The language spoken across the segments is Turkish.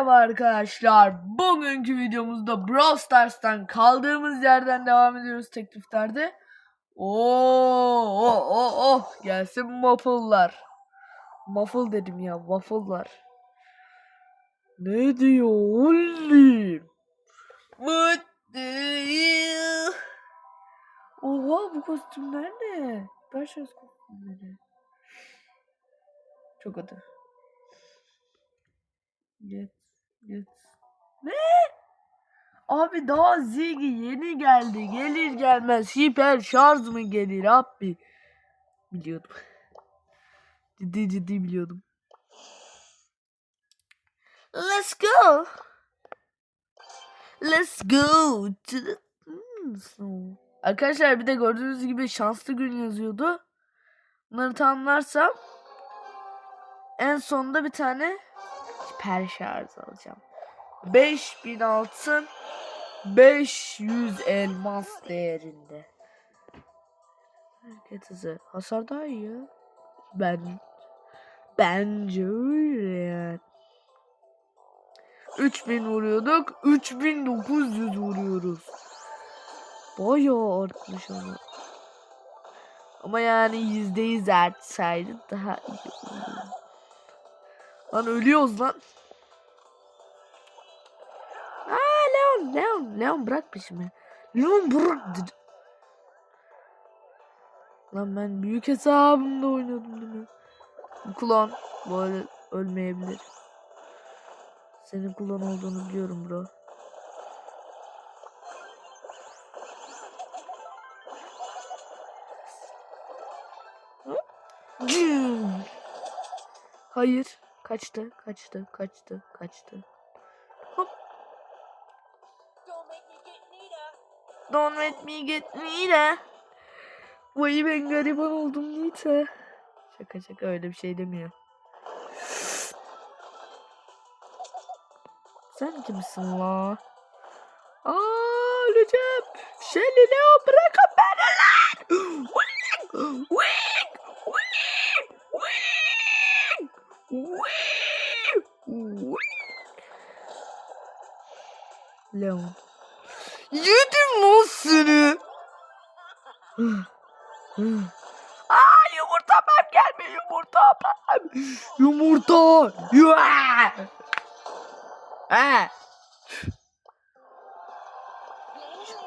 Merhaba arkadaşlar. Bugünkü videomuzda Brawl Stars'tan kaldığımız yerden devam ediyoruz tekliflerde. Oo, oh, oh. Gelsin waffle'lar. Waffle dedim ya, waffle'lar. Ne diyor oğlum? Mutluyum. Oha bu kostümler ne? Başarız kostümleri. Çok kötü. Get, Ne? Abi daha Ziggy yeni geldi. Gelir gelmez hiper şarj mı gelir abi? Biliyordum. Ciddi ciddi biliyordum. Let's go. Let's go Hmm. Arkadaşlar bir de gördüğünüz gibi şanslı gün yazıyordu. Bunları tamamlarsam en sonunda bir tane hiper şarj alacağım. 5000 altın 500 elmas değerinde. Hareket hızı. Hasar daha iyi ya. Ben bence öyle yani. 3000 vuruyorduk. 3900 vuruyoruz. Bayağı artmış ama. Ama yani %100 artsaydı daha iyi olurdu. Lan ölüyoruz lan. Leon, bırak peşimi. Leon bırak dedi. Lan ben büyük hesabımda oynadım değil mi? Bu kulağın böyle ölmeyebilir. Senin kulağın olduğunu biliyorum bro. Hayır. Kaçtı, kaçtı, kaçtı, kaçtı. Don't me let me get Nita. Vay ben gariban oldum Nita. Şaka şaka öyle bir şey demiyor. Sen kimsin la? Aa öleceğim. Shelly Leo bırakın Ha.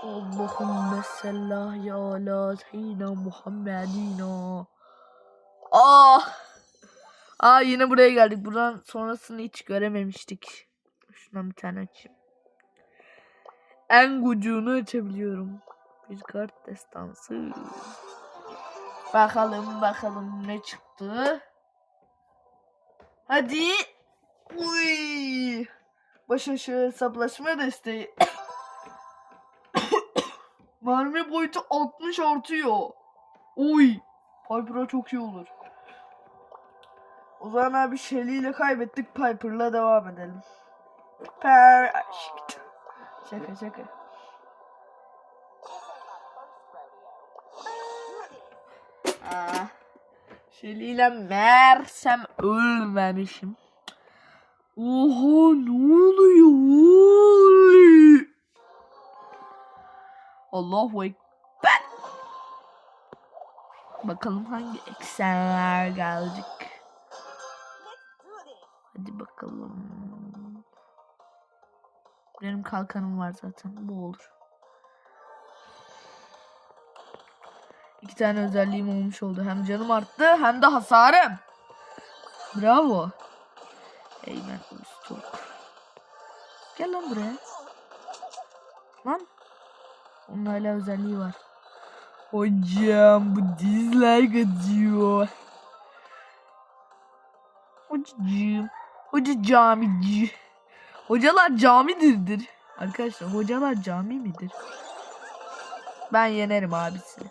Allahümme sallah ya ala seyyidina Muhammedina. Aa. Aa yine buraya geldik. Buradan sonrasını hiç görememiştik. Şundan bir tane açayım. En gucuğunu açabiliyorum. Bir kart destansı. Bakalım bakalım ne çıktı. Hadi. Uy. Baş aşağı hesaplaşma desteği. Mermi boyutu 60 artıyor. Uy. Piper'a çok iyi olur. O zaman abi Shelly ile kaybettik. Piper'la devam edelim. Per aşk. Şaka şaka. Aa, Shelly ile mersem ölmemişim. Oha ne oluyor? Oy! Allahu Ekber. Bakalım hangi eksenler gelecek. Hadi bakalım. Benim kalkanım var zaten. Bu olur. İki tane özelliğim olmuş oldu. Hem canım arttı hem de hasarım. Bravo. Eymen Usturk. Gel lan buraya. Lan. Onun hala özelliği var. Hocam bu dislike atıyor. Hocacığım. Hoca camici. Hocalar camidirdir. Arkadaşlar hocalar cami midir? Ben yenerim abisi.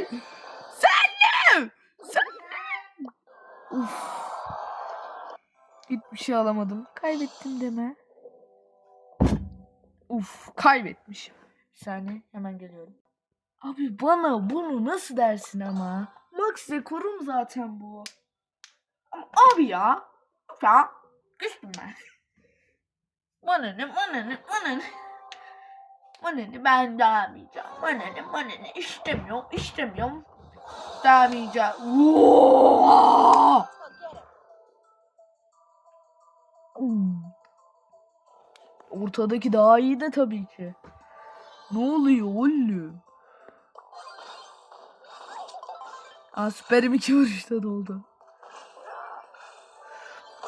Değil! Sen ne? Sen ne? Uf. Hiçbir şey alamadım. Kaybettim deme. Uf kaybetmişim. Bir saniye hemen geliyorum. Abi bana bunu nasıl dersin ama? Max rekorum zaten bu. Abi ya. Ya. Küstüm ben. Bana ne bana ne bana ne. Bana ne ben ne bana ne istemiyorum istemiyorum. Hmm. Ortadaki daha iyi de tabii ki. Ne oluyor oğlum? Aa süperim iki vuruşta doldu.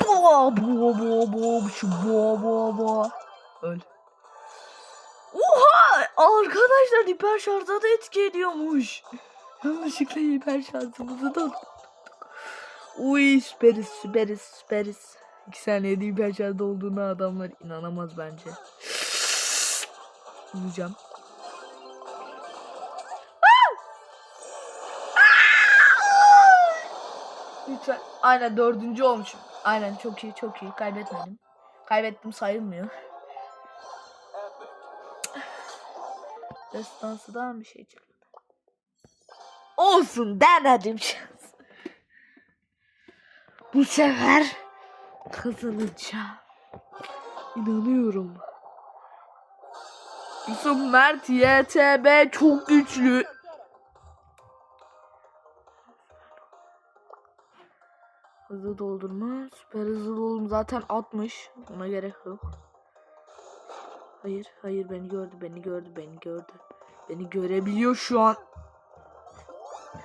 Boğa boğa boğa boğa boğa boğa boğa. Öl. Oha! Arkadaşlar hiper şarja da etki ediyormuş. Yanlışlıkla hiper şarjımızı da. Uy süperiz süperiz süperiz. İki saniyede hiper şarjda olduğuna adamlar inanamaz bence. Uyuyacağım. Lütfen. Aynen dördüncü olmuşum. Aynen çok iyi çok iyi. Kaybetmedim. Kaybettim sayılmıyor. Destansıdan bir şey çıktı. Olsun denedim şans. Bu sefer kazanacağım. İnanıyorum. Yusuf Mert YTB çok güçlü. Hızlı doldurma. Süper hızlı doldurma zaten 60. Ona gerek yok. Hayır, hayır beni gördü, beni gördü, beni gördü. Beni görebiliyor şu an.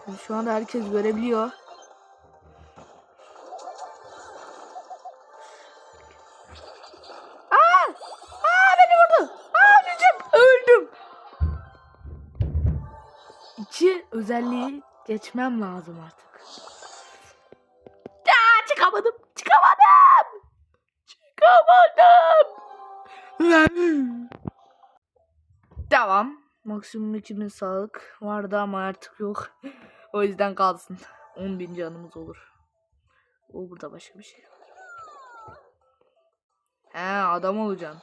Yani Şu anda herkes görebiliyor. Aa! Aa beni vurdu. Aa öleceğim. Öldüm. İki özelliği geçmem lazım artık. Aa, çıkamadım. Çıkamadım. Çıkamadım. Devam. Maksimum 2000 sağlık vardı ama artık yok. o yüzden kalsın. 10.000 canımız olur. O burada başka bir şey var. He adam olacaksın.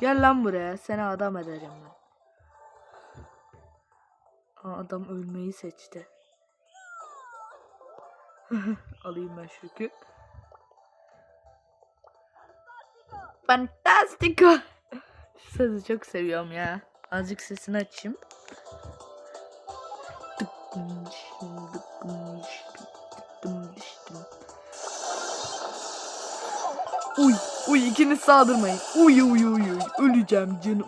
Gel lan buraya. Seni adam edeceğim ben. Adam ölmeyi seçti. Alayım ben şu Fantastico. Sesi çok seviyorum ya. Azıcık sesini açayım. Uy, uy ikiniz saldırmayın. Uy uy uy uy. Öleceğim canım.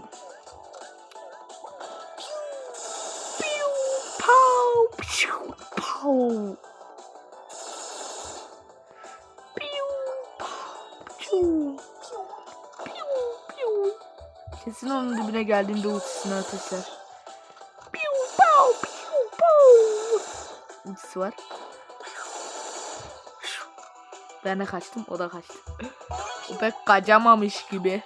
Onun dibine geldiğinde ultisini ateşler. Piu, pow, piu, pow. Ultisi var. Ben de kaçtım, o da kaçtı. O pek kaçamamış gibi.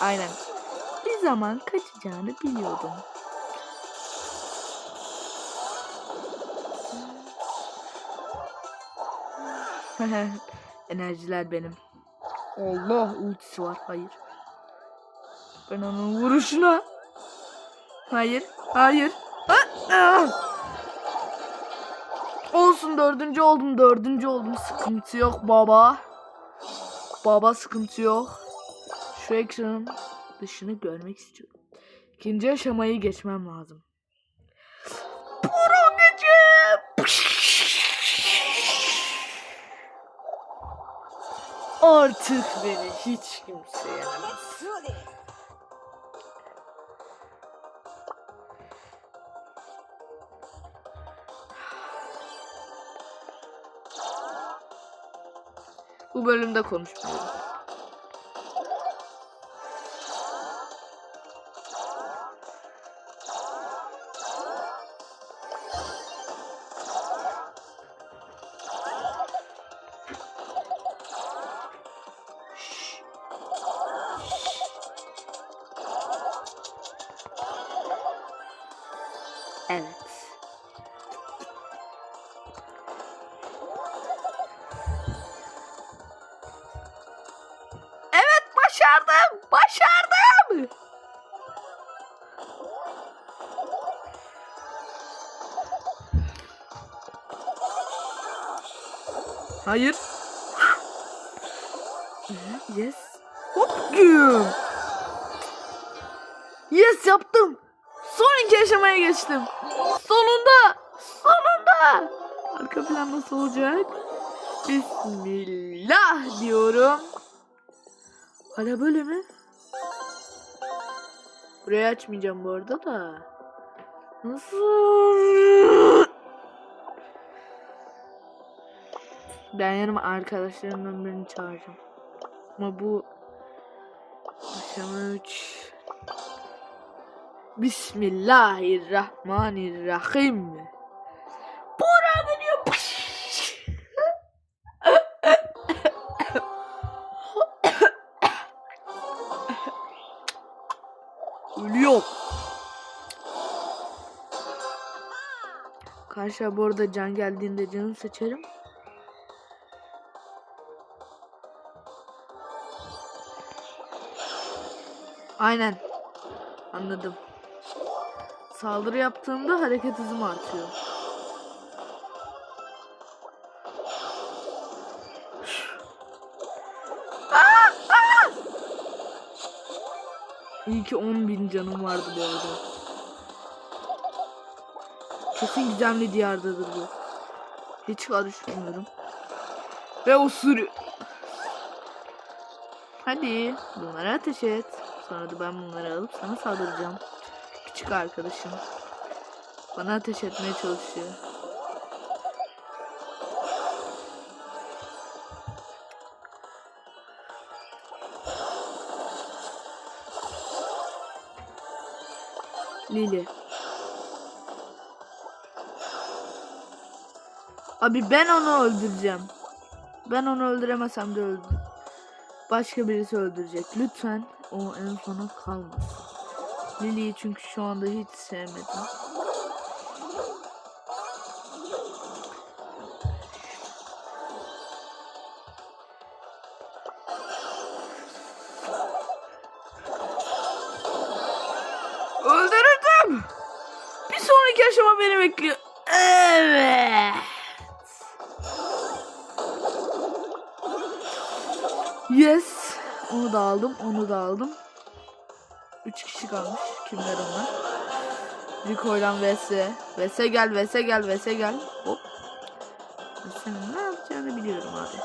Aynen. Bir zaman kaçacağını biliyordum. Enerjiler benim. Allah ultisi var. Hayır. Ben onun vuruşuna. Hayır. Hayır. Ah. Olsun dördüncü oldum. Dördüncü oldum. Sıkıntı yok baba. Baba sıkıntı yok. Şu ekranın dışını görmek istiyorum. İkinci aşamayı geçmem lazım. Artık beni hiç kimse yenemez. Bu bölümde konuşmuyorum. Hop güm. Yes yaptım. Son iki aşamaya geçtim. Sonunda. Sonunda. Arka plan nasıl olacak? Bismillah diyorum. Hala böyle mi? Burayı açmayacağım bu arada da. Nasıl? Ben yanıma arkadaşlarımdan birini çağıracağım. Ama bu aşama 3 Bismillahirrahmanirrahim. Bora geliyor. Pış! Ölüyor. Karşıya bu arada can geldiğinde canı seçerim. Aynen. Anladım. Saldırı yaptığımda hareket hızım artıyor. İyi ki 10 bin canım vardı bu arada. Kesin gizemli diyardadır bu. Hiç karışmıyorum. Ve osuruyor. Hadi bunlara ateş et. Da ben bunları alıp sana saldıracağım. Küçük arkadaşım. Bana ateş etmeye çalışıyor. Lili. Abi ben onu öldüreceğim. Ben onu öldüremesem de öldür. Başka birisi öldürecek. Lütfen o en sona kalmasın. Lily'yi çünkü şu anda hiç sevmedim. Öldürürdüm. Bir sonraki aşama beni bekliyor. Evet. Yes. Onu da aldım. Onu da aldım. Üç kişi kalmış. Kimler onlar? Rico'yla vs. Vs gel, vs gel, vs gel. Hop. Vs'nin ne yapacağını biliyorum abi.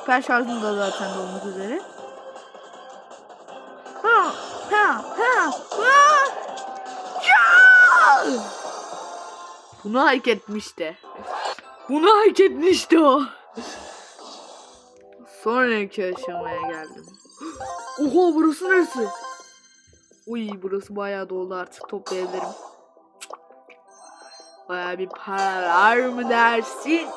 Süper şarjım da zaten dolmak üzere. Ha, ha, ha, ha. Ya! Bunu hak etmişti. Bunu hak etmişti o. Sonraki aşamaya geldim. Oha burası neresi? Uy burası bayağı doldu artık toplayabilirim. Bayağı bir paralar mı dersin?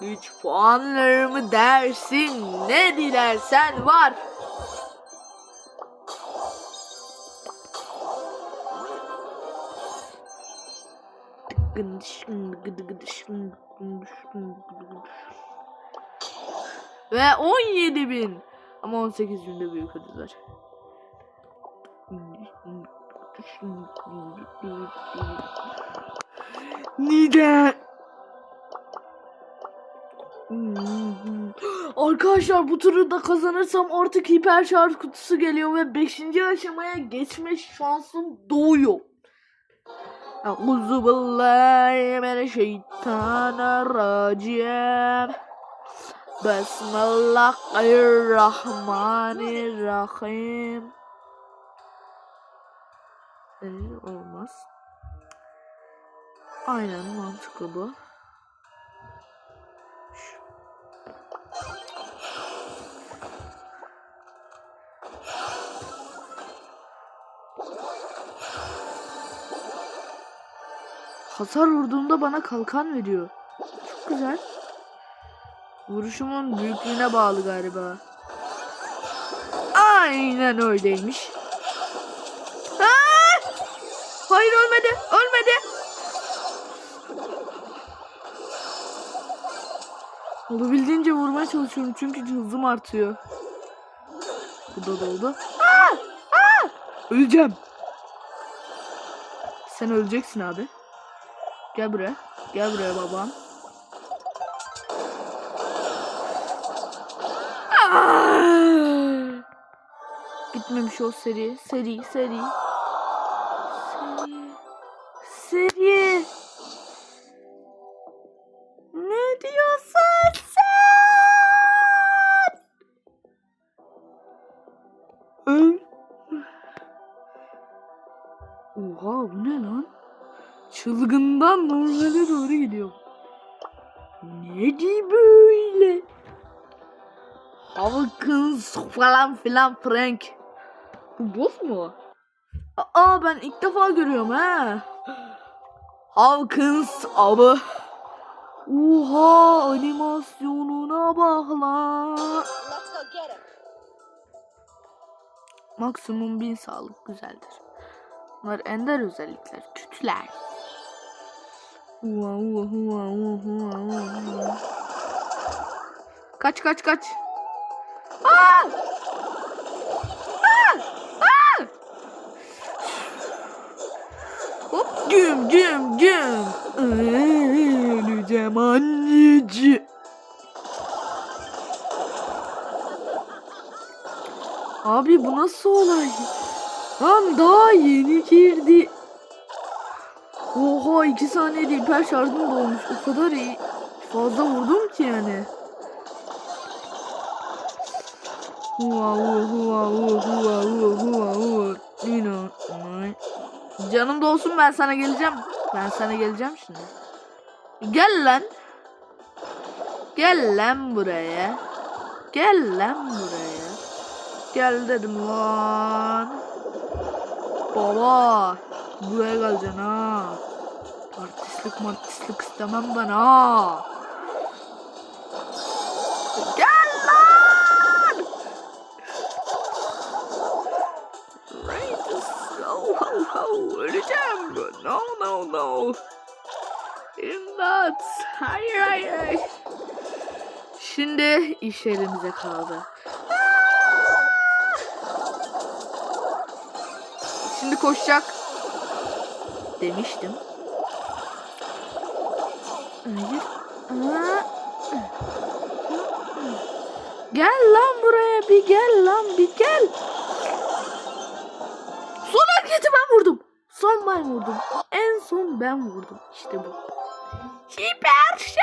Güç puanları mı dersin? Ne dilersen var. Ve 17 bin. Ama 18 binde büyük ödüller. Neden? Arkadaşlar bu turu da kazanırsam artık hiper şarj kutusu geliyor ve 5. aşamaya geçme şansım doğuyor. Euzu billahi mineşşeytanirracim. Bismillahirrahmanirrahim. Ee, olmaz. Aynen mantıklı bu. Hasar vurduğumda bana kalkan veriyor. Çok güzel. Vuruşumun büyüklüğüne bağlı galiba. Aynen öyleymiş. Aa! Hayır ölmedi. Ölmedi. Olabildiğince vurmaya çalışıyorum çünkü hızım artıyor. Bu da doldu. Aa! Aa! Öleceğim. Sen öleceksin abi. Gel buraya. Gel buraya babam. Gitmemiş o seri. Seri, seri. Seri. Seri. Ne diyorsun sen? Öl. Oha bu ne lan? Çılgından normale doğru gidiyor. Ne di böyle? Hawkins falan filan Frank. Bu boss mu? Aa ben ilk defa görüyorum ha. Hawkins abi. Oha animasyonuna bak lan. Maksimum bin sağlık güzeldir. Bunlar ender özellikler. Ua. Kaç kaç kaç. Aa! Aa! Hop güm güm güm. Öleceğim anneciğim. Abi bu nasıl olay? Lan daha yeni girdi. Oha iki saniyede hiper şarjım dolmuş. O kadar iyi. Fazla vurdum ki yani. Hua hua hua hua hua hua hua hua. You know. Canım dolsun ben sana geleceğim. Ben sana geleceğim şimdi. Gel lan. Gel lan buraya. Gel lan buraya. Gel dedim lan. Baba. Buraya geleceksin ha. Artistlik martistlik istemem ben ha. No no no. İmdat. Hayır hayır. Şimdi iş elimize kaldı. Şimdi koşacak. Demiştim. Hayır. Gel lan buraya bir gel lan bir gel. Son hareketi ben vurdum. Son ben vurdum. En son ben vurdum. İşte bu. Hiper şarj.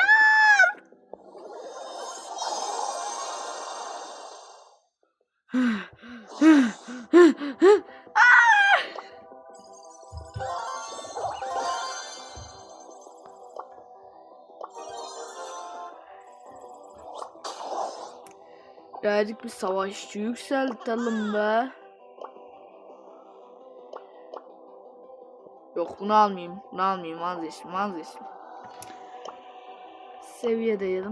Birazcık bir savaşçı yükseltelim be. Yok bunu almayayım. Bunu almayayım. Vazgeçtim. Vazgeçtim. Seviye the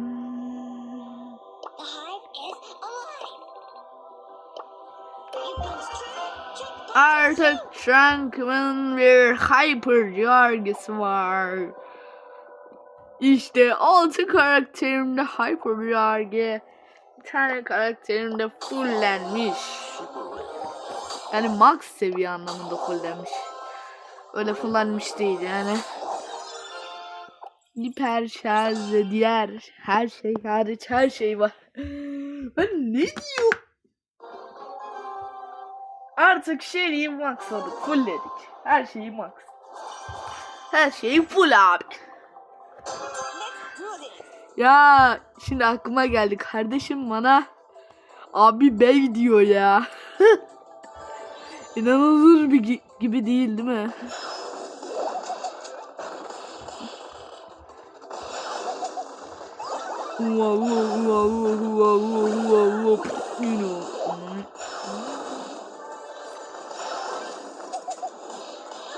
Artık Shankman bir hyper yargısı var. İşte altı karakterimde hyper yargı. Bir tane karakterimde fullenmiş. Yani max seviye anlamında fullenmiş. Öyle fullenmiş değil yani. Hiper şarj diğer her şey hariç her şey var. Ben ne diyorum? Artık şeyi maxladık, fullledik. Her şeyi max. Her şeyi full abi. Ya şimdi aklıma geldi kardeşim bana abi bey diyor ya. İnanılır bir gibi değil değil mi?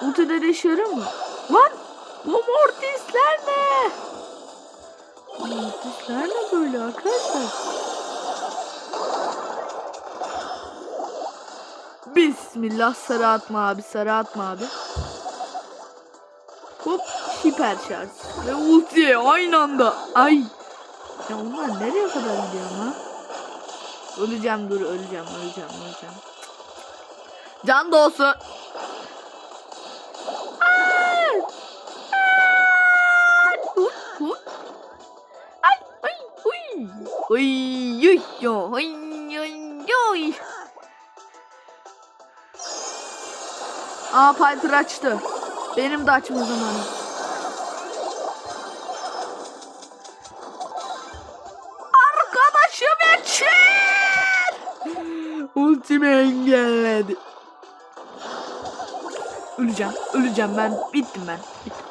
Ultileri işe yarar mı? Lan! Bu mortisler Bismillah sarı atma abi sarı atma abi. Hop hiper şarj ve ulti aynı anda. Ay. Ya onlar nereye kadar gidiyor ama? Öleceğim dur öleceğim öleceğim öleceğim. Can da olsun. Ay! Ay! Hu, hu. Aa Piper açtı. Benim de açma zamanı. Arkadaşım için. Ultimi engelledi. Öleceğim. Öleceğim ben. Bittim ben. Bittim.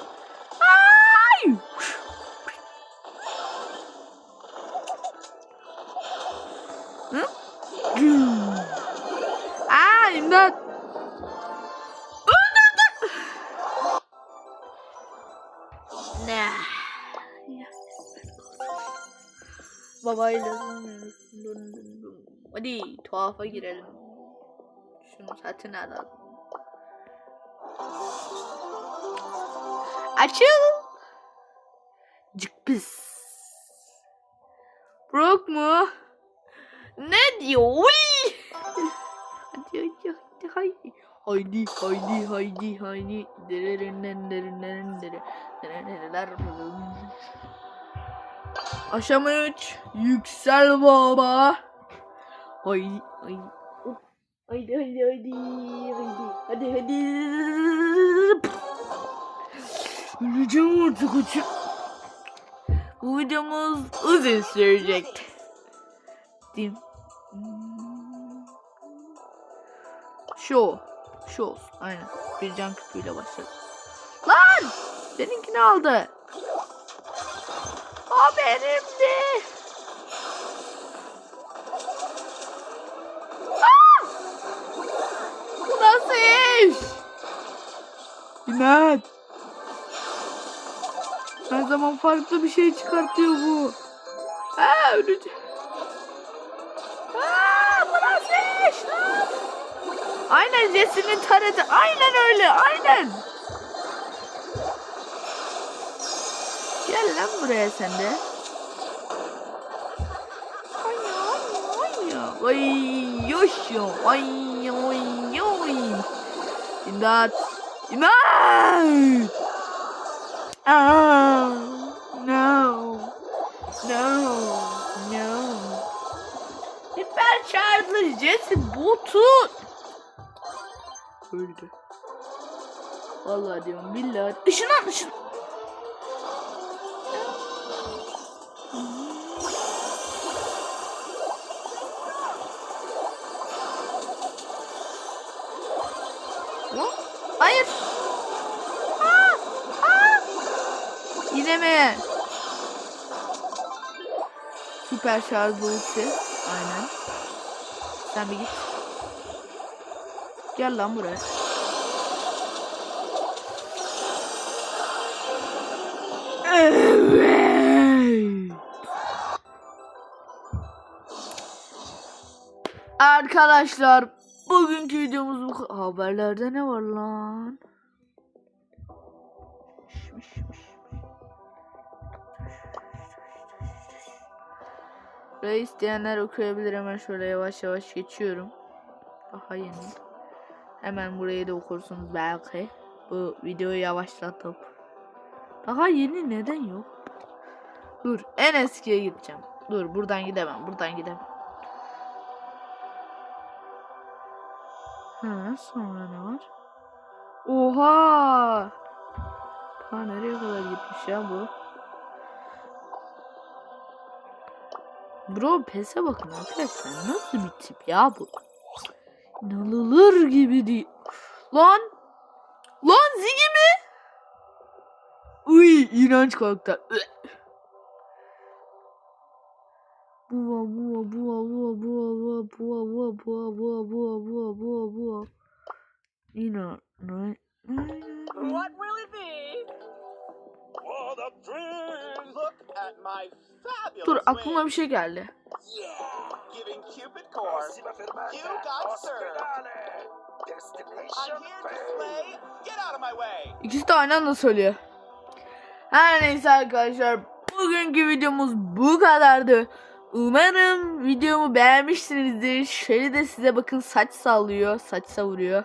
Babayla Hadi tuhafa girelim. Şunu satın alalım. Açıl. Cık pis. Brock mu? Ne diyor? Uy! Hadi hadi hadi haydi. Haydi haydi haydi derinden deri. Derereler. Aşama 3. Yüksel baba. Haydi haydi. Hop. Haydi haydi haydi. Haydi hadi hadi. Öleceğim artık uçum. Bu videomuz uzun sürecek. Dim. Şu. Şu olsun. Aynen. Bir can küpüyle başladı. Lan! Benimkini aldı. O benimdi. Aa! Bu nasıl iş? İnat. Her zaman farklı bir şey çıkartıyor bu. Aa öleceğim. Aa, bu nasıl iş lan? Aynen Jesse'nin tareti. Aynen öyle. Aynen. Gel lan buraya sen de. Ay yoş yo. Ay ay ay. İmdat. İmdat. Ah, no. No. No. Hiper şarjlı Jesse botu. Öldü. Vallahi diyorum billahi. Işınlan ışın. Hayır. Aa, aa. Yine mi? Hiper şarj ulti. Aynen. Sen bir git. Gel lan buraya. Evet. Arkadaşlar bugünkü videomuz bu haberlerde ne var lan? Burayı isteyenler okuyabilir hemen şöyle yavaş yavaş geçiyorum. Daha yeni. Hemen burayı da okursunuz belki. Bu videoyu yavaşlatıp. Daha yeni neden yok? Dur en eskiye gideceğim. Dur buradan gidemem buradan gidemem. Ha sonra ne var? Oha! Ha nereye kadar gitmiş ya bu? Bro pese bakın arkadaşlar. Nasıl bir tip ya bu? İnanılır gibi değil. Lan! Lan Ziggy mi? Uy iğrenç karakter. Bua bua bua bua bua bua bua bua bua bua bua bua bua bua. İnan. ne- What will it be? For the thrill, look at my fabulous Dur aklıma bir şey geldi. Yeah, giving Cupid course. You got served. I'm here to slay. Get out of my way. İkisi de aynı anda söylüyor. Her neyse arkadaşlar. Bugünkü videomuz bu kadardı. Umarım videomu beğenmişsinizdir. Şöyle de size bakın saç sallıyor. Saç savuruyor.